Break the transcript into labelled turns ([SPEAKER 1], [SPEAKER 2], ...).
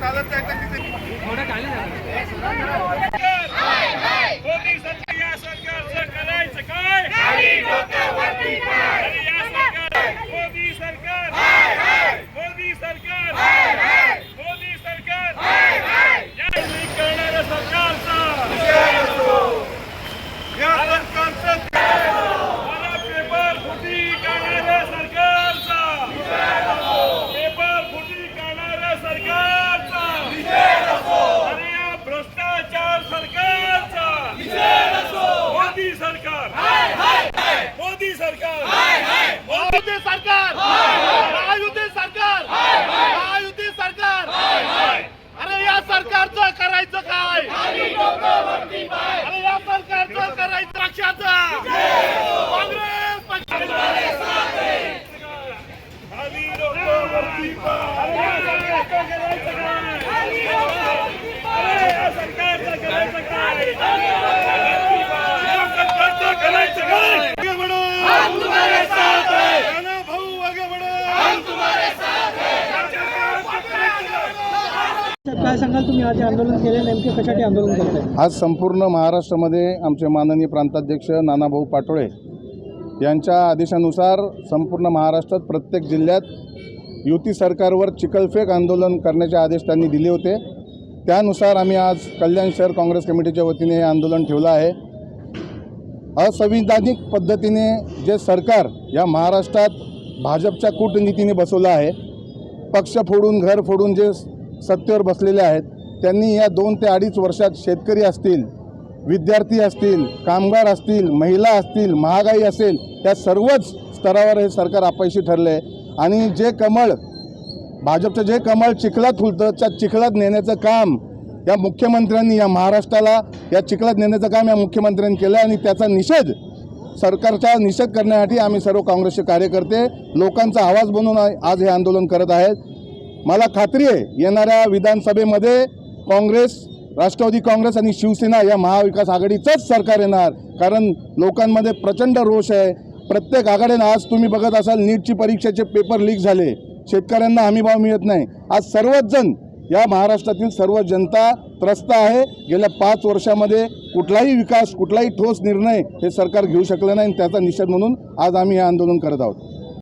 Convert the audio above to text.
[SPEAKER 1] चालत जायचं तिथे.
[SPEAKER 2] मोदी सरकार या सरकारचं करायचं काय अरे या सरकार मोदी सरकार मोदी सरकार मोदी सरकार या लीक करणाऱ्या सरकारचा
[SPEAKER 1] या सरकारचं
[SPEAKER 2] मला पेपर फुटी करणाऱ्या सरकारचा पेपर फुटी करणाऱ्या सरकारचा अरे या भ्रष्टाचार सरकारचा मोदी सरकार मोदी सरकार.
[SPEAKER 1] मोदी सरकार. महायुती सरकार. महायुती सरकार. अरे या सरकारचं करायचं काय? अरे या सरकारचं करायचं पक्षाचं काँग्रेस
[SPEAKER 2] सरकारचं करायचं काय? करायचं काय? या सरकारचं करायचं काय?
[SPEAKER 1] आगे बढ़ो राणा भाऊ आगे बढ़ो
[SPEAKER 3] काय सांगाल तुम्ही? आज आंदोलन केलं नेमके कशासाठी आंदोलन करताय?
[SPEAKER 4] आज संपूर्ण महाराष्ट्रामध्ये आमचे माननीय प्रांताध्यक्ष नानाभाऊ पाटोळे यांच्या आदेशानुसार संपूर्ण महाराष्ट्रात प्रत्येक जिल्ह्यात युती सरकारवर चिखलफेक आंदोलन करण्याचे आदेश त्यांनी दिले होते. त्यानुसार आम्ही आज कल्याण शहर काँग्रेस कमिटीच्या वतीने हे आंदोलन ठेवलं आहे. असंविधानिक पद्धतीने जे सरकार या महाराष्ट्रात भाजपच्या कूटनीतीने बसवलं आहे पक्ष फोडून घर फोडून जे सत्तेवर बसलेले आहेत. त्यांनी या दोन ते अडीच वर्षात शेतकरी असतील विद्यार्थी असतील कामगार असतील महिला असतील महागाई असेल या सर्वच स्तरावर हे सरकार अपयशी ठरले. आणि जे कमळ भाजपचं जे कमळ चिखलात फुलतं त्या चिखलात नेण्याचं काम या मुख्यमंत्र्यांनी या महाराष्ट्राला या चिखलात नेण्याचं काम या मुख्यमंत्र्यांनी केलं आणि त्याचा निषेध सरकारचा निषेध करण्यासाठी आम्ही सर्व काँग्रेसचे कार्यकर्ते लोकांचा आवाज बनवून आज हे आंदोलन करत आहेत. मला खात्री आहे येणाऱ्या विधानसभेमध्ये काँग्रेस राष्ट्रवादी काँग्रेस आणि शिवसेना या महाविकास आघाडीचंच सरकार येणार. कारण लोकांमध्ये प्रचंड रोष आहे. प्रत्येक आघाडीनं आज तुम्ही बघत असाल नीटची परीक्षेचे पेपर लीक झाले. शेतकऱ्यांना हमीभाव मिळत नाही. आज सर्वच जण या महाराष्ट्रातील सर्व जनता त्रस्त आहे. गेल्या पाच वर्षामध्ये कुठलाही विकास कुठलाही ठोस निर्णय हे सरकार घेऊ शकलं नाही आणि त्याचा निषेध म्हणून आज आम्ही हे आंदोलन करत आहोत.